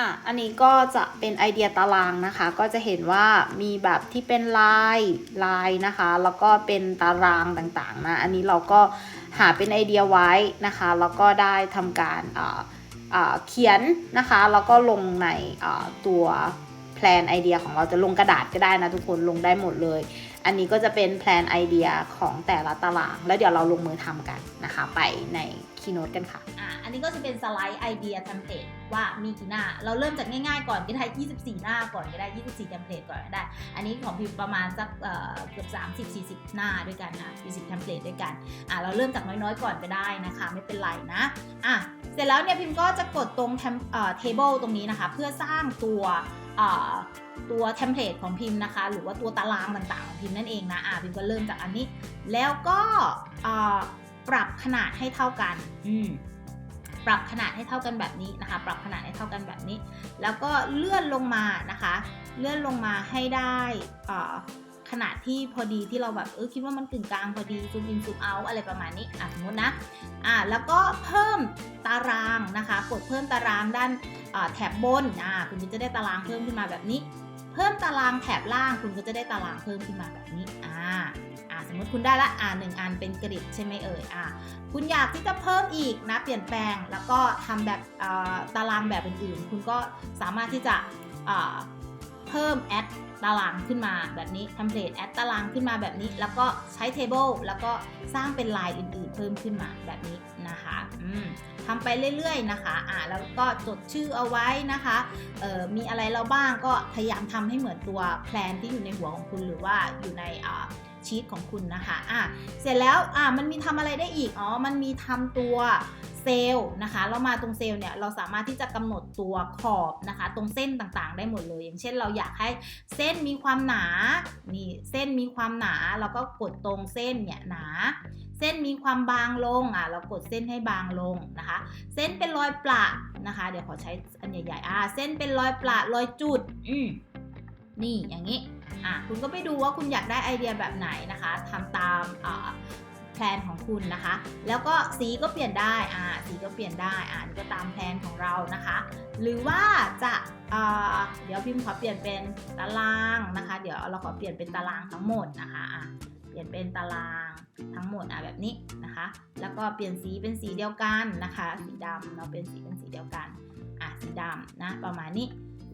อะ อันนี้ก็จะเป็นไอเดียตารางนะคะ ก็จะเห็นว่ามีแบบที่เป็นลายลายนะคะ แล้วก็เป็นตารางต่างๆนะ อันนี้เราก็หาเป็นไอเดียไว้นะคะ แล้วก็ได้ทำการเขียนนะคะ แล้วก็ลงในตัวแพลนไอเดียของเราจะลงกระดาษก็ได้นะทุกคนลงได้หมดเลย อันนี้ก็จะเป็นแพลนไอเดียของแต่ละตาราง แล้วเดี๋ยวเราลงมือทำกันนะคะ ไปใน คีโนตกันค่ะอะ อันนี้ก็จะเป็นสไลด์ไอเดียเทมเพลตว่ามีกี่หน้า เราเริ่มจากง่ายๆก่อนก็ได้ 24 หน้าก่อนก็ได้ 24เทมเพลตก่อนก็ได้ อันนี้ของพิมพ์ประมาณสักเอ่อเกือบ 30 40 หน้าด้วยกันนะ40เทมเพลตด้วยกันอะเราเริ่มจากน้อยๆก่อนก็ได้นะคะ ไม่เป็นไรนะอะเสร็จแล้วเนี่ยพิมพ์ก็จะกดตรง tem- เอ่อ table ตรงนี้นะคะ เพื่อสร้างตัวเอ่อตัวเทมเพลตของพิมพ์นะคะ หรือว่าตัวตารางต่างๆของพิมพ์นั่นเองนะอะพิมพ์ก็เริ่มจากอันนี้ แล้วก็อ่อ ปรับขนาดให้เท่ากัน อืมปรับขนาดให้เท่ากันแบบนี้นะคะ ปรับขนาดให้เท่ากันแบบนี้ แล้วก็เลื่อนลงมานะคะ เลื่อนลงมาให้ได้เอ่อขนาดที่พอดีที่เราแบบเออคิดว่ามันกึ่งกลางพอดีซูมอินซูมเอาอะไรประมาณนี้อะสมมตินะอ่าแล้วก็เพิ่มตารางนะคะกดเพิ่มตารางด้านอ่าแถบบนอ่าคุณก็จะได้ตารางเพิ่มขึ้นมาแบบนี้ เพิ่มตารางแถบล่างคุณก็จะได้ตารางเพิ่มขึ้นมาแบบนี้อ่า อ่าสมมติคุณได้ละอ่าหนึ่งอันเป็นกริดใช่ไหมเอ่ยอ่าคุณอยากที่จะเพิ่มอีกนะเปลี่ยนแปลงแล้วก็ทำแบบตารางแบบอื่นๆ คุณก็สามารถที่จะเพิ่มแอดตารางขึ้นมาแบบนี้เทมเพลตแอดตารางขึ้นมาแบบนี้ แล้วก็ใช้ table แล้วก็สร้างเป็นลายอื่นๆ เพิ่มขึ้นมาแบบนี้นะคะทำไปเรื่อยๆนะคะอ่าแล้วก็จดชื่อเอาไว้นะคะเอ่อมีอะไรเราบ้างก็พยายามทำให้เหมือนตัวแพลนที่อยู่ในหัวของคุณหรือว่าอยู่ในอ่า ชีตของคุณนะคะอะเสร็จแล้วอ่ามันมีทำอะไรได้อีกอ๋อมันมีทำตัวเซลล์นะคะเรามาตรงเซลล์เนี่ยเราสามารถที่จะกำหนดตัวขอบนะคะ ตรงเส้นต่างๆ ได้หมดเลย อย่างเช่นเราอยากให้เส้นมีความหนานี่เส้นมีความหนาเราก็กดตรงเส้นเนี่ยหนา เส้นมีความบางลงอะเรากดเส้นให้บางลงนะคะ เส้นเป็นรอยประนะคะ เดี๋ยวขอใช้อันใหญ่ๆอ่าเส้นเป็นรอยประรอยจุดอืม นี่อย่างนี้อะคุณก็ไปดูว่าคุณอยากได้ไอเดียแบบไหนนะคะทำตามอ่าแพลนของคุณนะคะ แล้วก็สีก็เปลี่ยนได้อ่าสีก็เปลี่ยนได้อ่านี่ก็ตามแพลนของเรานะคะ หรือว่าจะเดี๋ยวพิมพ์ขอเปลี่ยนเป็นตารางนะคะ เดี๋ยวเราขอเปลี่ยนเป็นตารางทั้งหมดนะคะอะเปลี่ยนเป็นตารางทั้งหมดอะแบบนี้นะคะ แล้วก็เปลี่ยนสีเป็นสีเดียวกันนะคะ สีดำเนาะเป็นสีเป็นสีเดียวกันอะสีดำนะประมาณนี้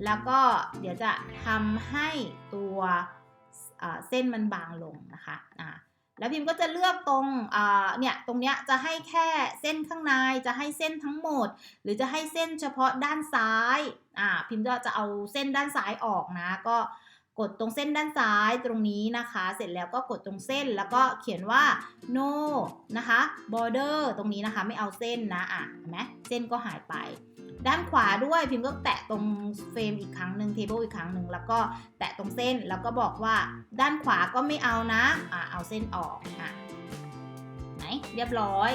แล้วก็เดี๋ยวจะทำให้ตัวเส้นมันบางลงนะคะอ่าแล้วพิมพ์ก็จะเลือกตรงเนี่ยตรงเนี้ยจะให้แค่เส้นข้างในจะให้เส้นทั้งหมด หรือจะให้เส้นเฉพาะด้านซ้ายอ่าพิมพ์ก็จะเอาเส้นด้านซ้ายออกนะ ก็กดตรงเส้นด้านซ้ายตรงนี้นะคะ เสร็จแล้วก็กดตรงเส้นแล้วก็เขียนว่า no นะคะ border ตรงนี้นะคะไม่เอาเส้นนะอะเห็นไหมเส้นก็หายไป ด้านขวาด้วยพิมพ์ก็แตะตรงเฟรมอีกครั้งหนึ่งเทเบิลอีกครั้งหนึ่งแล้วก็แตะตรงเส้นแล้วก็บอกว่าด้านขวาก็ไม่เอานะอะเอาเส้นออกอะไหนเรียบร้อย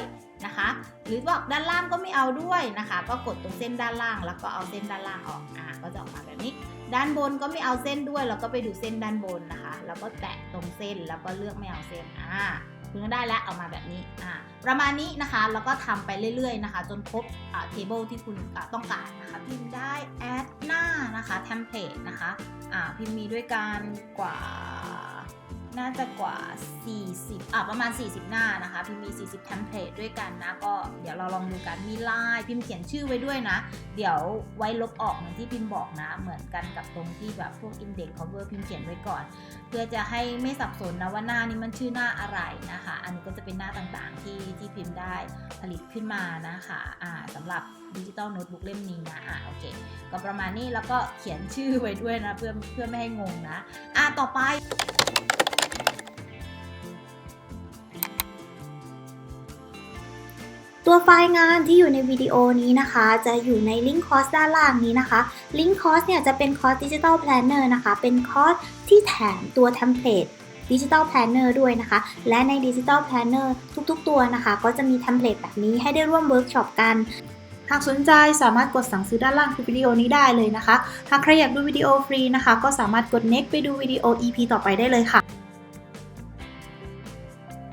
นะคะ หรือบอกด้านล่างก็ไม่เอาด้วยนะคะ ก็กดตรงเส้นด้านล่างแล้วก็เอาเส้นด้านล่างออกอะก็จะออกมาแบบนี้ ด้านบนก็ไม่เอาเส้นด้วยแล้วก็ไปดูเส้นด้านบนนะคะ แล้วก็แตะตรงเส้นแล้วก็เลือกไม่เอาเส้นอ่าุณก็ได้แล้วเอามาแบบนี้อ่าประมาณนี้นะคะ แล้วก็ทำไปเรื่อยๆนะคะ จนครบอ่า table ที่คุณต้องการนะคะพิมพ์ได้แอดหน้านะคะเทมเพลตนะคะอ่าพิมพ์มีด้วยกันกว่า น่าจะกว่า 40อ่าประมาณ 40 หน้านะคะ พิมพ์มี 40 template ด้วยกันนะ ก็เดี๋ยวเราลองดูกัน มีลายพิมพ์เขียนชื่อไว้ด้วยนะ เดี๋ยวไว้ลบออกเหมือนที่พิมพ์บอกนะ เหมือนกันกับตรงที่แบบพวก index cover พิมพ์เขียนไว้ก่อน เพื่อจะให้ไม่สับสนนะว่าหน้านี้มันชื่อหน้าอะไรนะคะ อันนี้ก็จะเป็นหน้าต่างๆที่ที่พิมพ์ได้ผลิตขึ้นมานะคะ อ่าสำหรับ ดิจิตอลโน้ตบุ๊กเล่มนี้นะอ่าโอเคก็ประมาณนี้แล้วก็เขียนชื่อไว้ด้วยนะเพื่อเพื่อไม่ให้งงนะอ่าต่อไปตัวไฟล์งานที่อยู่ในวิดีโอนี้นะคะ จะอยู่ในลิงก์คอร์สด้านล่างนี้นะคะ ลิงก์คอร์สเนี่ยจะเป็นคอร์สดิจิ t a ลแพลนเนอร์นะคะ เป็นคอร์สที่แถมตัวเทมเพลตดิจิ t a ลแพลนเนอร์ด้วยนะคะ และในดิจิ t a ลแพลนเนอร์ทุกๆ ตัวนะคะ ก็จะมีเทมเพลตแบบนี้ให้ได้ร่วมเวิร์กช็อปกัน หากสนใจสามารถกดสั่งซื้อด้านล่างคลิปวิดีโอนี้ได้เลยนะคะ หากใครอยากดูวิดีโอฟรีนะคะ ก็สามารถกด next ไปดูวิดีโอ EP ต่อไปได้เลยค่ะ